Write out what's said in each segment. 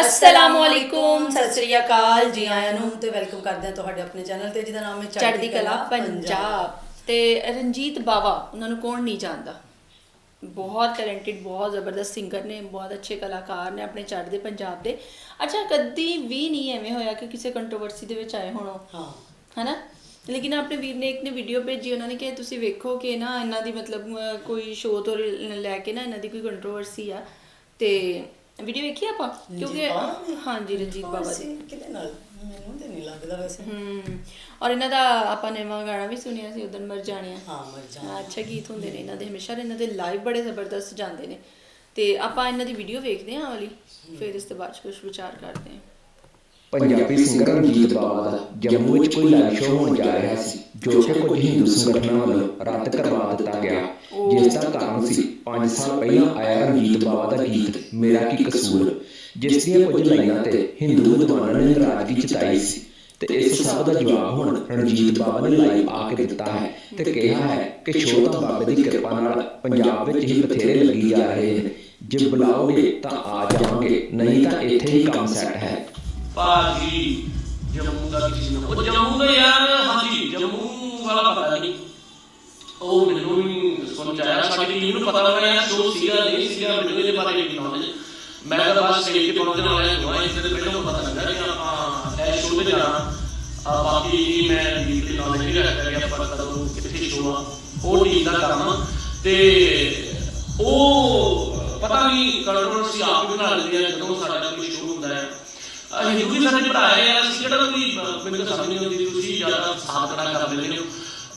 ਅਸਲਾਮੁ ਅਲੈਕੁਮ ਸਤਿ ਸ੍ਰੀ ਅਕਾਲ। ਜੀ ਆਇਆਂ ਨੂੰ ਤੇ ਵੈਲਕਮ ਕਰਦੇ ਹਾਂ ਤੁਹਾਡੇ ਆਪਣੇ ਚੈਨਲ ਤੇ ਜਿਹਦਾ ਨਾਮ ਹੈ ਚੜ੍ਹਦੀ ਕਲਾ ਪੰਜਾਬ। ਤੇ ਰਣਜੀਤ ਬਾਵਾ ਉਹਨਾਂ ਨੂੰ ਕੌਣ ਨਹੀਂ ਜਾਣਦਾ? ਬਹੁਤ ਟੈਲੈਂਟਡ ਬਹੁਤ ਜ਼ਬਰਦਸਤ ਸਿੰਗਰ ਨੇ ਬਹੁਤ ਅੱਛੇ ਕਲਾਕਾਰ ਨੇ ਆਪਣੇ ਚੜ੍ਹਦੇ ਪੰਜਾਬ ਦੇ। ਅੱਛਾ ਕਦੀ ਵੀ ਨਹੀਂ ਐਵੇਂ ਹੋਇਆ ਕਿ ਕਿਸੇ ਕੰਟਰੋਵਰਸੀ ਦੇ ਵਿੱਚ ਆਏ ਹੋਣੋ ਹਾਂ। ਹਨਾ? ਲੇਕਿਨ ਆਪਣੇ ਵੀਰ ਨੇ ਇੱਕ ਨੇ ਵੀਡੀਓ ਭੇਜੀ ਉਹਨਾਂ ਨੇ ਕਿਹਾ ਤੁਸੀਂ ਵੇਖੋ ਕਿ ਨਾ ਇਹਨਾਂ ਦੀ ਮਤਲਬ ਕੋਈ ਸ਼ੋਅ ਤੋਂ ਲੈ ਕੇ ਨਾ ਇਹਨਾਂ ਦੀ ਕੋਈ ਕੰਟਰੋਵਰਸੀ ਆ। ਤੇ ਵੀਡੀਓ ਵੇਖੀ ਆਪਾਂ? ਕਿਉਂਕਿ ਹਾਂਜੀ ਰਣਜੀਤ ਬਾਵਾ ਦੀ। ਕਿਹਦੇ ਨਾਲ। ਮੈਨੂੰ ਤੇ ਨਹੀਂ ਲੱਗਦਾ ਵੈਸੇ। ਹਮ ਔਰ ਇਹਨਾਂ ਦਾ ਆਪਾਂ ਨਵਾਂ ਗਾਣਾ ਵੀ ਸੁਣਿਆ ਸੀ ਉਦੋਂ ਮਰ ਜਾਣਿਆ। ਹਾਂ ਮਰ ਜਾ ਹਾਂ, ਅੱਛਾ ਗੀਤ ਹੁੰਦੇ ਨੇ ਇਹਨਾਂ ਦੇ ਹਮੇਸ਼ਾ ਇਹਨਾਂ ਦੇ ਲਾਈਵ ਬੜੇ ਜ਼ਬਰਦਸਤ ਜਾਂਦੇ ਨੇ। ਤੇ ਆਪਾਂ ਇਹਨਾਂ ਦੀ ਵੀਡੀਓ ਵੇਖਦੇ ਹਾਂ ਵਾਲੀ ਫਿਰ ਇਸ ਤੋਂ ਬਾਅਦ ਕੁਝ ਵਿਚਾਰ ਕਰਦੇ ਹਾਂ। ਪੰਜਾਬੀ ਸਿੰਗਰ ਰਣਜੀਤ ਬਾਵਾ ਦਾ ਜੰਮੂ ਵਿੱਚ ਕੋਈ ਲਾਈਵ ਸ਼ੋਅ ਹੋਣ ਜਾ ਰਿਹਾ ਸੀ ਜੋ ਕਿ ਕੁਝ ਹਿੰਦੂ ਸੰਗਠਨਾਂ ਵੱਲੋਂ ਰੱਦ ਕਰਵਾ ਦਿੱਤਾ ਗਿਆ। ਜਿਸ ਦਾ ਕਾਰਨ ਸੀ 5 ਸਾਲ ਪਹਿਲਾਂ ਆਇਆ ਰਣਜੀਤ ਬਾਵਾ ਦਾ ਗੀਤ ਮੇਰਾ ਕੀ ਕਸੂਰ ਜਿਸ ਦੀਆਂ ਕੁਝ ਲਾਈਨਾਂ ਤੇ ਹਿੰਦੂ ਵਿਦਵਾਨਾਂ ਨੇ ਨਾਰਾਜ਼ਗੀ ਜਤਾਈ ਸੀ। ਤੇ ਇਸ ਸਭ ਦਾ ਜਵਾਬ ਹੁਣ ਰਣਜੀਤ ਬਾਵਾ ਨੇ ਲਾਈਵ ਆ ਕੇ ਦਿੱਤਾ ਹੈ ਤੇ ਕਿਹਾ ਹੈ। ਕਿ ਤਾਂ ਬਾਬੇ ਦੀ ਕਿਰਪਾ ਨਾਲ ਪੰਜਾਬ ਵਿੱਚ ਹੀ ਬਥੇਰੇ ਲੱਗੀ ਜਾ ਰਹੇ ਜੇ ਬੁਲਾਓਗੇ ਤਾਂ ਆ ਜਾਵਾਂਗੇ ਨਹੀਂ ਤਾਂ ਇੱਥੇ ਹੀ ਕੰਮ ਸੈੱਟ ਹੈ ਭਾਜੀ। ਜੰਮੂ ਦਾ ਕਿਸੇ ਨੂੰ ਉਹ ਜੰਮੂ ਦਾ ਯਾਰ, ਹਾਂਜੀ, ਜੰਮੂ ਵਾਲਾ ਪਤਾ ਨਹੀਂ ਉਹ ਮੈਨੂੰ ਵੀ ਸਾਡੀ ਟੀਮ ਨੂੰ ਪਤਾ ਲੱਗਾ ਜੋ ਸੀਗਾ, ਨਹੀਂ ਸੀਗਾ, ਮੈਨੂੰ ਇਹਦੇ ਬਾਰੇ ਨਹੀਂ ਨੌਲੇਜ ਮੈਂ ਤਾਂ ਬਸ ਸਟੇਜ ਤੇ ਪਹੁੰਚਣ ਵਾਲਾ ਹਾਂ ਇਸ ਦੇ ਪਹਿਲਾਂ ਪਤਾ ਲੱਗਾ ਕਿ ਆਪਾਂ ਇਹ ਸ਼ੋਅ ਤੇ ਜਾਣਾ। ਆ ਬਾਕੀ ਮੈਂ ਗੀਤ ਦੀ ਨੌਲੇਜ ਨਹੀਂ ਰੱਖਦਾ ਕਿ ਆਪਾਂ ਕਦੋਂ ਕਿੱਥੇ ਸ਼ੋਅ ਆ। ਉਹ ਟੀਮ ਦਾ ਕੰਮ ਤੇ ਉਹ ਪਤਾ ਨਹੀਂ ਕੰਟਰੋਵਰਸੀ ਆਪ ਹੀ ਬਣਾ ਲੈਂਦੇ ਆ, ਜਦੋਂ ਸਾਡਾ ਹਿੰਦੂ ਵੀ ਸਾਡੇ ਭਰਾ ਯਾਰ ਅਸੀਂ ਕਿਹੜਾ ਅਹ ਮੈਨੂੰ ਤਾਂ ਸਮਝ ਨਹੀਂ ਆਉਂਦੀ ਤੁਸੀਂ ਜ਼ਿਆਦਾ ਸਾਥ ਨਾ ਕਰ ਲੈਂਦੇ ਹੋ।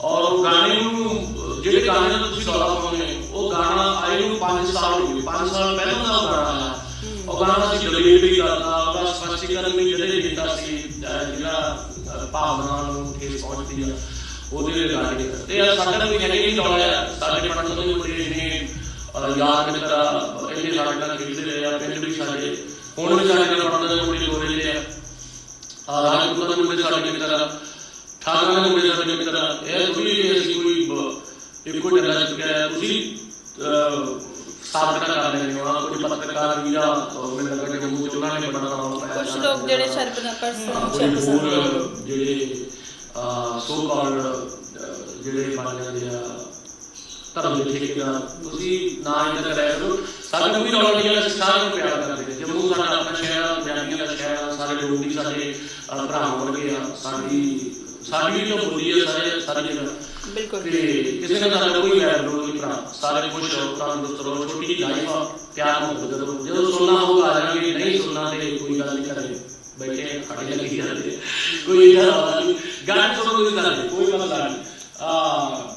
ਔਰ ਉਹ ਗਾਣੇ ਨੂੰ ਜਿਹੜੇ ਗਾਣੇ ਦਾ ਤੁਸੀਂ ਰੌਲਾ ਪਾਉਂਦੇ ਹੋ ਉਹ ਗਾਣਾ ਆਏ ਨੂੰ 5 ਸਾਲ ਹੋ ਗਏ 5 ਸਾਲ ਪਹਿਲਾਂ ਦਾ ਉਹ ਗਾਣਾ ਆਇਆ। ਉਹ ਗਾਣਾ ਅਸੀਂ ਡਿਬੇਟ ਵੀ ਕਰਦਾ ਉਹਦਾ ਸਪਸ਼ਟੀਕਰਨ ਵੀ ਜਿਹੜੇ ਦਿੱਤਾ ਸੀ ਜਿਹੜਾ ਭਾਵਨਾ ਨੂੰ ਠੇਸ ਪਹੁੰਚਦੀ ਆ ਉਹਦੇ ਗਾਣੇ ਤੇ ਯਾਰ ਸਾਡਾ ਕੋਈ ਹੈਗੇ ਨਹੀਂ ਰੌਲਾ ਸਾਡੇ ਪੜ੍ਹਨ ਤੋਂ ਮੁੰਡੇ ਨੇ ਯਾਰ ਮਿੱਤਰਾ ਇਹਨੇ ਸਾਡੇ ਨਾਲ ਖੇਡਦੇ ਰਹੇ ਆ ਪਿੰਡ ਵੀ ਸਾਡੇ ਹੁਣ ਵੀ ਸਾਡੇ ਨਾਲ ਪੜ੍ਹਨ ਦੇ ਮੁੰਡੇ ਗੋਰੇ ਜਿਹੜੇ ਆ। ਆ ਰਾਜਪੂਤਾਂ ਦੇ ਮੁੰਡੇ ਸਾਡੇ ਮਿੱਤਰ ਠਾਕਰਾਂ ਦੇ ਮੁੰਡੇ ਸਾਡੇ ਮਿੱਤਰ ਇਹ ਥੋੜੀ ਅਸੀਂ ਕੋਈ ਇੱਕੋ ਡੰਡਾ ਚੁੱਕਿਆ ਹੈ ਤੁਸੀਂ ਸਾਬਤ ਕਰ ਲੈਂਦੇ ਹੋ। ਆਹ ਕੋਈ ਪੱਤਰਕਾਰ ਵੀ ਆ ਮੈਨੂੰ ਲੱਗਾ ਕਿ ਜੰਮੂ ਚ ਨੇ ਨਾਮ ਪਾਇਆ ਕੁਝ ਲੋਕ ਜਿਹੜੇ ਸ਼ਰਪਨਾ ਹਾਂ, ਪਰਸਨ ਕੋਈ ਹੋਰ ਜਿਹੜੇ ਸੋ ਕਾਲਡ ਜਿਹੜੇ ਬਣ ਜਾਂਦੇ ਆ ਧਰਮ ਦੇ ਠੇਕੇਦਾਰ ਤੁਸੀਂ ਨਾ ਦਾ ਰਹਿ ਕਰੋ। ਸਾਡਾ ਕੋਈ ਰੌਲਾ ਨਹੀਂ ਹੈ ਅਸੀਂ ਸਾਰਿਆਂ ਨੂੰ ਪਿਆਰ ਕਰਦੇ ਹਾਂ ਜੰਮੂ ਸਾਡਾ ਆਪਣਾ ਸ਼ਹਿਰ ਆ ਪੰਜਾਬੀਆਂ ਦਾ ਸ਼ਹਿਰ ਆ ਸਾਰੇ ਲੋਕ ਵੀ ਸਾਡੇ ਅਹ, ਭਰਾ ਵਰਗੇ ਆ ਸਾਡੀ ਸਾਡੀ ਜੋ ਬੋਲੀ ਹੈ ਸਾਰੇ ਸਾਰੀ ਜਗ੍ਹਾ। ਬਿਲਕੁਲ। ਤੇ ਕਿਸੇ ਨਾਲ ਸਾਡਾ ਕੋਈ ਵੈਰ ਵਿਰੋਧ ਨਹੀਂ ਭਰਾ। ਸਾਰੇ ਖੁਸ਼ ਰਹੋ ਤੰਦਰੁਸਤ ਰਹੋ ਛੋਟੀ ਜਿਹੀ ਲਾਈਫ ਆ ਪਿਆਰ ਮੁਹੱਬਤ ਕਰੋ ਜਦੋਂ। ਸੁਣਨਾ ਹੋਊਗਾ ਆ ਜਾਣਗੇ ਨਹੀਂ ਸੁਣਨਾ ਤੇ ਕੋਈ ਗੱਲ ਨਹੀਂ ਕਰੇ ਬੈਠੇ ਖੜੇ ਲੱਗੀ ਜਾਂਦੇ ਕੋਈ ਗੱਲ ਸੁਣੋ ਕੋਈ ਗੱਲ ਕੋਈ ਮਸਲਾ ਨਹੀਂ। ਆ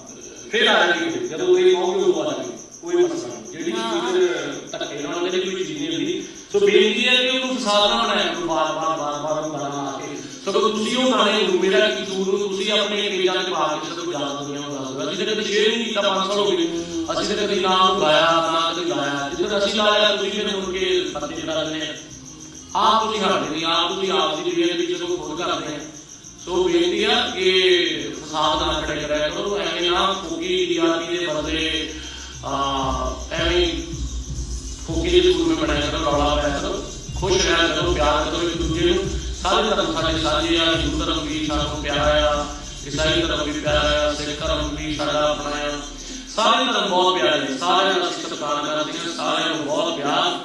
ਫਿਰ ਆ ਜਾਣਗੇ ਜਦੋਂ ਇਹ ਕਹੋਗੇ ਉਹ ਆ ਜਾਣਗੇ ਕੋਈ ਮਸਲਾ ਨਹੀਂ ਜਿਹੜੀ ਚੀਜ਼ ਧੱਕੇ ਨਾਲ ਉਹਦੇ ਕੋਈ ਚੀਜ਼ ਨਹੀਂ ਹੁੰਦੀ ਸੋ ਬੇਨਤੀ ਹੈ ਕਿ ਉਹਨੂੰ ਫਸਾਦ ਨਾ ਬਣਾਇਆ ਕੋਈ ਬਾਰ ਬਾਰ ਬਾਰ ਬਾਰ ਉਹਨੂੰ ਗਾਣਾ ਲਾ ਕੇ ਸਗੋਂ ਤੁਸੀਂ ਉਹ ਗਾਣੇ ਨੂੰ ਮੇਰਾ ਕੀ ਕਸੂਰ ਨੂੰ ਤੁਸੀਂ ਆਪਣੇ ਪੇਜਾਂ ਤੇ ਪਾ ਕੇ ਸਗੋਂ ਜਾਣ ਦੁਨੀਆ ਨੂੰ ਦੱਸ ਦਿਓ ਅਸੀਂ ਤਾਂ ਕਦੇ ਸ਼ੇਅਰ ਨਹੀਂ ਕੀਤਾ 5 ਸਾਲ ਹੋ ਗਏ ਅਸੀਂ ਤਾਂ ਕਦੇ ਨਾ ਗਾਇਆ ਨਾ ਕਦੇ ਗਾਇਆ ਜਿੱਦਾਂ ਅਸੀਂ ਲਾਇਆ ਤੁਸੀਂ ਫਿਰ ਮੁੜ ਕੇ ਪੱਤੇ ਚੜਾ ਲੈਂਦੇ ਆ ਆਪ ਤੁਸੀਂ ਹਟਦੇ ਨਹੀਂ ਆਪ ਤੁਸੀਂ ਆਪ ਦੀ ਦੁਨੀਆ ਦੇ ਵਿੱਚ ਸਗੋਂ ਖੁਦ ਕਰਦੇ ਆ ਸੋ ਬੇਨਤੀ ਆ ਕਿ ਫਸਾਦ ਨਾ ਖੜੇ ਕਰਿਆ ਕਰੋ ਐਵੇਂ ਨਾ ਫੋਕੀ ਡੀਆਰਪੀ ਦੇ ਬਦਲੇ ਆ ਐਵੇਂ ਫੋਕੀ ਦੇ ਸਕੂਲ ਵਿੱਚ ਪੜਾਇਆ ਕਰੋ, ਰੌਲਾ ਪਾਇਆ ਕਰੋ, ਖੁਸ਼ ਰਹਿਆ ਕਰੋ, ਪਿਆਰ ਕਰੋ ਇੱਕ ਦੂਜੇ ਨੂੰ। ਸਾਰੇ ਧਰਮ ਸਾਡੇ ਸਾਂਝੇ ਆ, ਹਿੰਦੂ ਧਰਮ ਵੀ ਸਾਨੂੰ ਪਿਆਰਾ ਈਸਾਈ ਧਰਮ ਵੀ ਪਿਆਰਾ ਆ, ਸਿੱਖ ਧਰਮ ਵੀ ਸਾਡਾ ਆਪਣਾ ਆ। ਸਾਰੇ ਧਰਮ ਬਹੁਤ ਪਿਆਰੇ ਨੇ, ਸਾਰਿਆਂ ਦਾ ਅਸੀਂ ਸਤਿਕਾਰ ਕਰਦੇ ਹਾਂ, ਸਾਰਿਆਂ ਨੂੰ ਬਹੁਤ ਪਿਆਰ।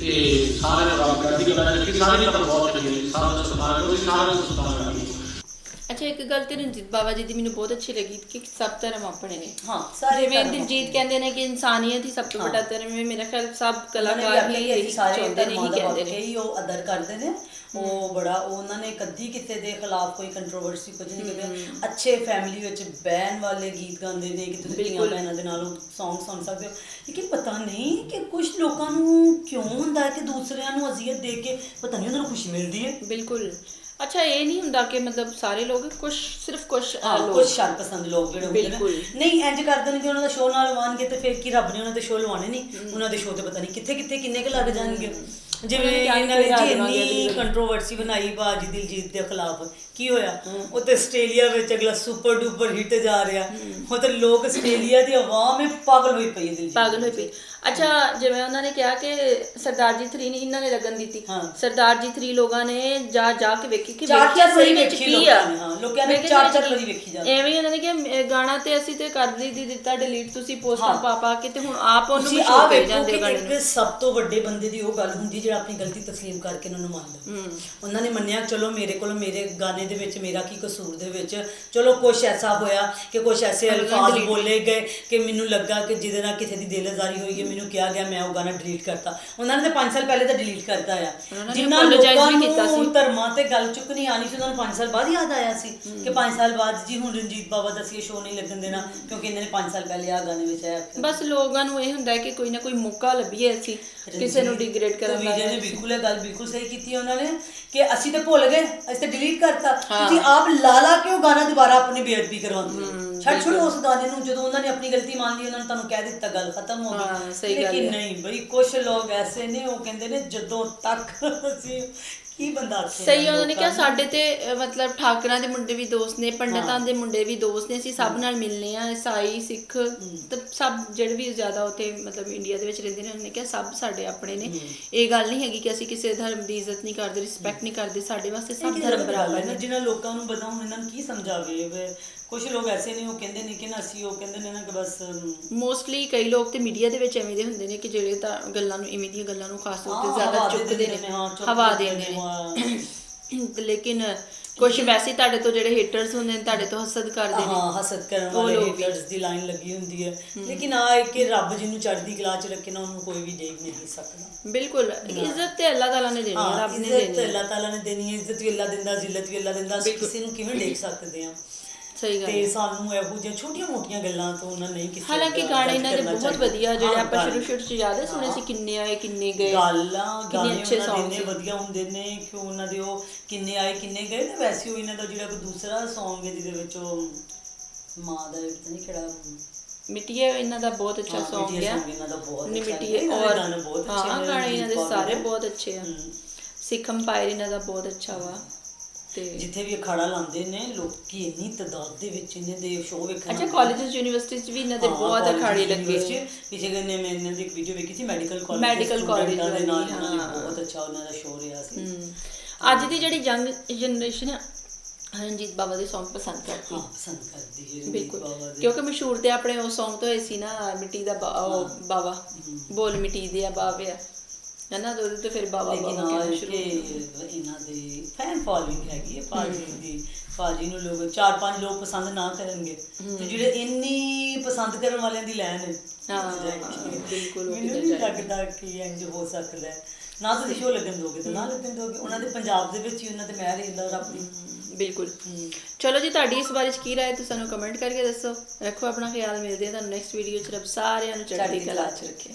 ਤੇ ਸਾਰਿਆਂ ਨੂੰ ਰੱਬ ਕਰਦੀ ਕਲਾ ਰੱਖੀ ਸਾਰੇ ਧਰਮ ਬਹੁਤ ਚੰਗੇ ਨੇ ਸਾਰਿਆਂ ਦਾ ਸਤਿਕਾਰ ਕਰੋ, ਸਾਰਿਆਂ ਦਾ ਸਤਿਕਾਰ ਅੱਛਾ ਇੱਕ ਗੱਲ ਤੇ ਰਣਜੀਤ ਬਾਵਾ ਜੀ ਦੀ ਮੈਨੂੰ ਬਹੁਤ ਅੱਛੀ ਲੱਗੀ ਕਿ ਸਭ ਧਰਮ ਆਪਣੇ ਨੇ। ਹਾਂ ਸਾਰੇ ਜਿਵੇਂ ਧਰਮ ਦਿਲਜੀਤ ਕਹਿੰਦੇ ਨੇ ਕਿ ਇਨਸਾਨੀਅਤ ਹੀ ਸਭ ਤੋਂ ਵੱਡਾ ਧਰਮ ਹੈ ਮੇਰਾ ਖਿਆਲ ਸਭ ਕਲਾਕਾਰ ਹੀ ਸਾਰੇ ਚਾਹੁੰਦੇ ਨੇ ਹੀ ਕਹਿੰਦੇ ਵਾਕਿਆ ਨੇ। ਹੀ ਉਹ ਅਦਰ ਕਰਦੇ ਨੇ। ਉਹ ਬੜਾ ਉਹਨਾਂ ਨੇ ਕਦੀ ਕਿਸੇ ਦੇ ਖਿਲਾਫ ਕੋਈ ਕੰਟਰੋਵਰਸੀ ਕੁਝ ਨਹੀਂ ਕਰਦੇ ਅੱਛੇ ਫੈਮਿਲੀ ਵਿੱਚ ਬਹਿਣ ਵਾਲੇ ਗੀਤ ਗਾਉਂਦੇ ਨੇ ਕਿ ਤੁਸੀਂ ਧੀਆਂ। ਭੈਣਾਂ ਦੇ ਨਾਲ Song ਸੁਣ ਸਕਦੇ ਹੋ। ਲੇਕਿਨ ਪਤਾ ਨਹੀਂ ਕਿ ਕੁਝ ਲੋਕਾਂ ਨੂੰ ਕਿਉਂ ਹੁੰਦਾ ਹੈ ਕਿ ਦੂਸਰਿਆਂ ਨੂੰ ਅਜ਼ੀਅਤ ਦੇ ਕੇ ਪਤਾ ਨਹੀਂ ਉਹਨਾਂ ਨੂੰ ਖੁਸ਼ੀ ਮਿਲਦੀ ਹੈ। ਬਿਲਕੁਲ। ਅੱਛਾ ਇਹ ਨਹੀਂ ਹੁੰਦਾ ਕਿ ਮਤਲਬ ਸਾਰੇ ਲੋਕ ਕੁਝ ਸਿਰਫ ਕੁਝ ਹਾਂ ਕੁਝ ਸ਼ਰ ਪਸੰਦ ਲੋਕ ਜਿਹੜੇ ਹੁੰਦੇ ਨੇ ਬਿਲਕੁਲ। ਨਹੀਂ ਇੰਜ ਕਰਦੇ ਨੇ ਕਿ ਉਹਨਾਂ ਦਾ ਸ਼ੋਅ ਨਾਲ ਲਵਾਉਣਗੇ ਤੇ ਫਿਰ ਕੀ ਰੱਬ ਨੇ ਉਹਨਾਂ ਦੇ ਸ਼ੋਅ ਲਵਾਉਣੇ ਨਹੀਂ? ਉਹਨਾਂ ਦੇ ਸ਼ੋਅ ਤੇ ਪਤਾ ਨਹੀਂ ਕਿੱਥੇ ਕਿੱਥੇ ਕਿੰਨੇ ਕੁ ਲੱਗ ਜਾਣਗੇ। ਜਿਵੇਂ ਇਹਨਾਂ ਨੇ ਕੋਈ ਜੀ ਰਾਜ ਮੰਗਿਆ ਇੰਨੀ ਅਗਲੀ ਵਾਰ। ਕੰਟਰੋਵਰਸੀ ਬਣਾਈ ਬਾਜੀ ਦਿਲਜੀਤ ਦੇ ਖਿਲਾਫ ਕੀ ਹੋਇਆ ਉਹ ਤੇ ਆਸਟ੍ਰੇਲੀਆ ਵਿੱਚ ਅਗਲਾ ਸੁਪਰ ਡੂਪਰ ਹਿੱਟ ਜਾ ਰਿਹਾ ਉਹ ਤੇ ਲੋਕ ਆਸਟ੍ਰੇਲੀਆ ਦੀ ਆਵਾਮ ਹੀ ਪਾਗਲ ਹੋਈ ਪਈ ਦਿਲਜੀਤ ਪਾਗਲ ਹੋਈ ਪਈ ਅੱਛਾ ਜਿਵੇਂ ਉਹਨਾਂ ਨੇ ਕਿਹਾ ਕਿ ਸਰਦਾਰ ਜੀ 3 ਨਹੀਂ ਇਹਨਾਂ ਨੇ ਲੱਗਣ ਦਿੱਤੀ। ਸਰਦਾਰ ਜੀ 3 ਲੋਕਾਂ ਨੇ ਜਾ ਜਾ ਕੇ ਵੇਖੀ ਕਿ ਵੇਖਿਆ ਸਹੀ ਵਿੱਚ ਕੀ ਆ ਲੋਕਾਂ ਨੇ ਚਾਰ- ਚਾਰ ਵਾਰੀ ਵੇਖੀ ਜਾਂਦੀ। ਐਵੇਂ ਹੀ ਉਹਨਾਂ ਨੇ ਕਿਹਾ ਇਹ ਗਾਣਾ ਤੇ ਅਸੀਂ ਤੇ ਕਰ ਦੀ ਦਿੱਤਾ ਡਿਲੀਟ ਤੁਸੀਂ ਪੋਸਟਾਂ। ਪਾ ਪਾ ਕੇ ਤੇ ਹੁਣ ਆਪ ਉਹਨੂੰ ਜਾਂਦੇ ਕਿ ਗਾਣੇ ਸਭ ਤੋਂ ਵੱਡੇ ਬੰਦੇ ਦੀ ਉਹ ਗੱਲ ਹੁੰਦੀ ਜਿਹੜਾ ਆਪਣੀ ਗਲਤੀ ਤਸਲੀਮ ਕਰਕੇ ਉਹਨਾਂ ਨੂੰ ਮੰਨਦਾ ਉਹਨਾਂ ਨੇ ਮੰਨਿਆ ਚਲੋ ਮੇਰੇ ਕੋਲ ਮੇਰੇ ਗਾਣੇ ਦੇ ਵਿੱਚ ਮੇਰਾ ਕੀ ਕਸੂਰ ਦੇ ਵਿੱਚ ਚਲੋ ਕੁਝ ਐਸਾ ਹੋਇਆ ਕਿ ਕੁਝ ਐਸੇ ਅਲਫਾਜ਼ ਬੋਲੇ ਗਏ ਕਿ ਮੈਨੂੰ ਲੱਗਾ ਕਿ ਜਿਹਦੇ ਨਾਲ ਕਿਸੇ ਦੀ ਦਿਲਜ਼ਾਰੀ ਹੋਈ ਹੈ ਮੈਨੂੰ ਕਿਹਾ ਗਿਆ ਮੈਂ ਉਹ ਗਾਣਾ ਡਿਲੀਟ ਕਰਤਾ। ਉਹਨਾਂ ਨੇ ਤਾਂ 5 ਸਾਲ ਪਹਿਲੇ ਤਾਂ ਡਿਲੀਟ ਕਰਤਾ ਆ। ਜਿਨ੍ਹਾਂ ਲੋਕਾਂ ਨੂੰ ਸੀ। ਧਰਮਾਂ ਤੇ ਗੱਲ ਚੁੱਕਣੀ ਆਣੀ ਸੀ ਉਹਨਾਂ ਨੂੰ 5 ਸਾਲ ਬਾਅਦ ਯਾਦ ਆਇਆ ਸੀ ਕਿ 5 ਸਾਲ ਬਾਅਦ ਜੀ ਹੁਣ ਰਣਜੀਤ ਬਾਬਾ ਦਾ ਅਸੀਂ ਸ਼ੋਅ ਨਹੀਂ ਲੱਗਣ ਦੇਣਾ ਕਿਉਂਕਿ ਇਹਨਾਂ ਨੇ 5 ਸਾਲ ਪਹਿਲੇ ਆ ਗਾਣੇ ਵਿੱਚ ਆਇਆ ਬਸ ਲੋਕਾਂ ਨੂੰ ਇਹ ਹੁੰਦਾ ਕਿ ਕੋਈ ਨਾ ਕੋਈ ਮੌਕਾ ਲੱਭੀਏ ਅਸੀਂ ਕਿਸੇ ਨੂੰ ਡਿਗਰੇਡ ਕਰਨ ਦਾ ਵਿਜੇ ਨੇ ਬਿਲਕੁਲ ਇਹ ਗੱਲ ਬਿਲਕੁਲ ਸਹੀ ਕੀਤੀ ਉਹਨਾਂ ਨੇ ਕਿ ਅਸੀਂ ਤੇ ਭੁੱਲ ਗਏ ਅਸੀਂ ਤੇ ਡਿਲੀਟ ਕਰਤਾ। ਤੁਸੀਂ ਆਪ ਲਾ ਲਾ ਕੇ ਉਹ ਗਾਣਾ ਦੁਬਾਰਾ ਆਪਣੀ ਬੇਅਦਬੀ ਕਰਵਾਉਂਦੇ ਹੋ? ਛੱਡ ਛੋੜੋ ਉਸ ਗਾਣੇ ਨੂੰ ਜਦੋਂ ਉਹਨਾਂ ਨੇ ਆਪਣੀ ਗਲਤੀ ਮੰਨ ਲਈ ਉਹਨਾਂ ਨੇ ਤੁਹਾਨੂੰ ਕਹਿ ਦਿੱਤਾ ਗੱਲ ਖਤਮ ਹੋ ਗਈ। ਲੇਕਿਨ। ਨਹੀਂ ਬਈ ਕੁਝ ਲੋਕ ਐਸੇ ਨੇ ਉਹ ਕਹਿੰਦੇ ਨੇ ਜਦੋਂ ਤੱਕ ਅਸੀਂ ਕੀ ਬੰਦਾ ਆਖੇ ਸਹੀ ਉਹਨਾਂ ਨੇ ਕਿਹਾ। ਸਾਡੇ ਤੇ ਮਤਲਬ ਠਾਕਰਾਂ ਦੇ ਮੁੰਡੇ ਵੀ ਦੋਸਤ ਨੇ ਪੰਡਤਾਂ ਦੇ ਮੁੰਡੇ ਵੀ ਦੋਸਤ ਨੇ ਅਸੀਂ ਸਭ ਨਾਲ ਮਿਲਨੇ ਆ ਈਸਾਈ ਸਿੱਖ ਤੇ ਸਭ ਜਿਹੜੇ ਵੀ ਜ਼ਿਆਦਾ ਉੱਥੇ ਮਤਲਬ ਇੰਡੀਆ ਦੇ ਵਿੱਚ ਰਹਿੰਦੇ ਨੇ ਉਹਨਾਂ ਨੇ ਕਿਹਾ ਸਭ ਸਾਡੇ ਆਪਣੇ ਨੇ। ਇਹ ਗੱਲ ਨਹੀਂ ਹੈਗੀ ਕਿ ਅਸੀਂ ਕਿਸੇ ਧਰਮ ਦੀ ਇੱਜ਼ਤ ਨਹੀਂ ਕਰਦੇ ਰਿਸਪੈਕਟ ਨਹੀਂ ਕਰਦੇ ਸਾਡੇ ਵਾਸਤੇ ਸਭ ਧਰਮ ਬਰਾਬਰ ਨੇ। ਜਿਹਨਾਂ ਲੋਕਾਂ ਨੂੰ ਪਤਾ ਹੁਣ ਇਹਨਾਂ ਨੂੰ ਕੀ ਸਮਝਾਵੇ? ਕੁਝ ਲੋਕ ਐਸੇ ਨੇ ਉਹ ਕਹਿੰਦੇ ਨੇ ਕਿ ਨਾ ਅਸੀਂ ਉਹ ਕਹਿੰਦੇ ਨੇ ਨਾ ਕਿ ਬਸ ਮੋਸਟਲੀ ਕਈ ਲੋਕ ਤੇ ਮੀਡੀਆ ਦੇ ਵਿੱਚ ਐਵੇਂ ਦੇ ਹੁੰਦੇ ਨੇ ਕਿ ਜਿਹੜੇ ਤਾਂ ਗੱਲਾਂ ਨੂੰ ਇਵੇਂ ਦੀਆਂ ਗੱਲਾਂ ਨੂੰ ਖਾਸ ਤੌਰ ਤੇ ਜ਼ਿਆਦਾ ਦੇ ਚੁੱਕਦੇ ਨੇ ਹਵਾ ਦਿੰਦੇ ਦਿੰਦੇ ਨੇ, ਲੇਕਿਨ ਕੁਝ ਵੈਸੇ ਤੁਹਾਡੇ ਤੋਂ ਜਿਹੜੇ ਹੇਟਰਸ ਹੁੰਦੇ ਨੇ ਤੁਹਾਡੇ ਤੋਂ ਹਸਦ ਕਰਦੇ ਨੇ। ਹਾਂ ਹਸਦ ਕਰਨ ਵਾਲੇ। ਹੇਟਰਸ ਦੀ ਲਾਈਨ ਲੱਗੀ ਹੁੰਦੀ ਹੈ। ਲੇਕਿਨ ਆ ਹੈ ਕਿ ਰੱਬ ਜਿਹਨੂੰ ਚੜ੍ਹਦੀ ਕਲਾ ਚ ਰੱਖੇ ਨਾ ਉਹਨੂੰ ਕੋਈ ਵੀ ਦੇਖ ਨਹੀਂ ਸਕਦਾ। ਬਿਲਕੁਲ ਇੱਜ਼ਤ ਤੇ ਅੱਲਾਹ ਤਾਲਾ ਨੇ ਦੇਣੀ ਹੈ ਰੱਬ ਨੇ ਇੱਜ਼ਤ ਦੇਣੀ ਹੈ। ਅੱਲਾਹ ਤਾਲਾ ਨੇ ਦੇਣੀ ਹੈ ਇੱਜ਼ਤ ਵੀ ਅੱਲਾਹ ਦਿੰਦਾ ਜ਼ਿਲਤ ਵੀ ਅੱਲਾਹ ਦਿੰਦਾ ਅਸੀਂ ਕਿਸੇ ਨੂੰ ਕਿਵੇਂ ਦੇਖ ਸਕਦੇ ਹਾਂ? ਸਹੀ ਗੱਲ ਤੇ। ਸਾਨੂੰ ਇਹੋ ਜਿਹੀਆਂ ਛੋਟੀਆਂ ਮੋਟੀਆਂ ਗੱਲਾਂ ਤੋਂ ਉਹਨਾਂ ਨਹੀਂ ਕਿਸੇ ਹਾਲਾਂਕਿ ਗਾਣੇ ਇਹਨਾਂ ਦੇ ਬਹੁਤ। ਵਧੀਆ ਜਿਹੜੇ ਆਪਾਂ। ਸ਼ੁਰੂ ਸ਼ੁਰੂ ਚ ਯਾਦ ਹੈ ਸੁਣੇ ਸੀ ਕਿੰਨੇ ਆਏ ਕਿੰਨੇ ਗਏ ਗਾਲਾਂ ਗਾਣੇ ਅੱਛੇ ਉਹਨਾਂ ਦੇ। ਵਧੀਆ ਹੁੰਦੇ ਨੇ ਕਿ ਉਹਨਾਂ ਦੇ ਉਹ ਕਿੰਨੇ ਆਏ ਕਿੰਨੇ ਗਏ ਤੇ ਵੈਸੇ ਉਹ ਇਹਨਾਂ ਦਾ ਜਿਹੜਾ ਕੋਈ ਦੂਸਰਾ Song ਹੈ ਜਿਹਦੇ ਵਿੱਚ ਉਹ ਮਾਂ ਦਾ ਪਤਾ ਨਹੀਂ ਕਿਹੜਾ ਮਿੱਟੀਏ ਇਹਨਾਂ ਦਾ ਬਹੁਤ ਅੱਛਾ Song ਹੈ ਇਹਨਾਂ ਦਾ ਬਹੁਤ ਅੱਛਾ। ਮਿੱਟੀਏ ਔਰ ਗਾਣੇ ਬਹੁਤ ਅੱਛੇ ਹਾਂ ਨੇ, ਗਾਣੇ ਇਹਨਾਂ ਦੇ ਸਾਰੇ ਬਹੁਤ ਅੱਛੇ ਆ। ਸਿੱਖਮ ਪਾਇਰ ਇਹਨਾਂ ਦਾ ਬਹੁਤ ਅੱਛਾ ਵਾ ਤੇ ਜਿੱਥੇ ਵੀ ਅਖਾੜਾ ਲਾਉਂਦੇ ਨੇ ਲੋਕੀ ਇੰਨੀ ਤਦਾਦ ਦੇ ਵਿੱਚ ਇਹਨਾਂ ਦੇ ਸ਼ੋਅ ਵੇਖਣ ਅੱਛਾ। ਕਾਲਜਸ ਯੂਨੀਵਰਸਿਟੀਜ਼ ਵੀ ਇਹਨਾਂ ਦੇ ਬਹੁਤ ਅਖਾੜੇ ਲੱਗੇ ਪਿਛੇ ਗੰਨੇ ਮੈਂ ਇਹਨਾਂ ਦੀ ਇੱਕ ਵੀਡੀਓ ਵੇਖੀ ਸੀ ਮੈਡੀਕਲ ਕਾਲਜ Medical college ਦੇ ਨਾਲ ਉਹਨਾਂ ਨੇ। ਬਹੁਤ ਅੱਛਾ ਉਹਨਾਂ ਦਾ ਸ਼ੋਅ ਰਿਹਾ ਸੀ। ਅੱਜ ਦੀ ਜਿਹੜੀ ਯੰਗ ਜਨਰੇਸ਼ਨ ਹੈ ਰਣਜੀਤ ਬਾਬਾ ਦੇ Song ਪਸੰਦ ਕਰਦੀ। ਹਾਂ ਪਸੰਦ ਕਰਦੀ ਹੈ ਬਿਲਕੁਲ। ਬਾਵਾ। ਕਿਉਂਕਿ ਮਸ਼ਹੂਰ ਤੇ ਆਪਣੇ ਉਹ Song ਤੋਂ ਹੋਏ ਸੀ ਨਾ ਮਿੱਟੀ ਦਾ ਬਾਵਾ ਬੋਲ ਮਿੱਟੀ ਦੇ ਆ ਬਾਵੇ ਆ। ਹਨਾ ਤੇ ਉਹਦੇ ਤੇ ਫਿਰ ਬਾਵਾ ਲੇਕਿਨ ਬਾਵਾ ਆ ਕਹਿਣਾ ਕਿ ਸ਼ੁਰੂ ਹੋ ਇਹਨਾਂ ਦੇ ਫੈਨ ਫਾਲੋਇੰਗ ਹੈਗੀ ਹੈ ਪਾਜੀ ਦੀ ਪਾਜੀ ਨੂੰ ਲੋਕ ਚਾਰ ਪੰਜ ਲੋਕ ਪਸੰਦ ਨਾ ਕਰਨਗੇ। ਤੇ ਜਿਹੜੇ ਇੰਨੀ ਪਸੰਦ ਕਰਨ ਵਾਲਿਆਂ ਦੀ ਲੈਣ ਹੈ ਹਾਂ, ਬਿਲਕੁਲ ਉਹ ਮੈਨੂੰ ਨਹੀਂ। ਲੱਗਦਾ ਕਿ ਇੰਜ ਹੋ ਸਕਦਾ ਹੈ। ਨਾ ਤੁਸੀਂ ਸ਼ੋਅ ਲੱਗਣ ਦੋਗੇ ਤੇ ਨਾ ਲੱਗਣ ਦੋਗੇ ਉਹਨਾਂ ਦੇ ਪੰਜਾਬ ਦੇ ਵਿੱਚ ਹੀ ਉਹਨਾਂ ਤੇ ਮੈਂ ਰਹਿੰਦਾ ਰੱਬ ਦੀ। ਬਿਲਕੁਲ। ਚਲੋ ਜੀ ਤੁਹਾਡੀ ਇਸ ਬਾਰੇ ਚ ਕੀ ਰਾਏ ਤੁਸੀਂ ਸਾਨੂੰ ਕਮੈਂਟ ਕਰਕੇ ਦੱਸੋ। ਰੱਖੋ ਆਪਣਾ ਖਿਆਲ ਮਿਲਦੇ ਹਾਂ ਤੁਹਾਨੂੰ ਨੈਕਸਟ ਵੀਡੀਓ ਚ। ਰੱਬ ਸਾਰਿਆਂ ਨੂੰ ਚੜ੍ਹਦੀ ਕਲਾ ਚ ਰੱਖੇ।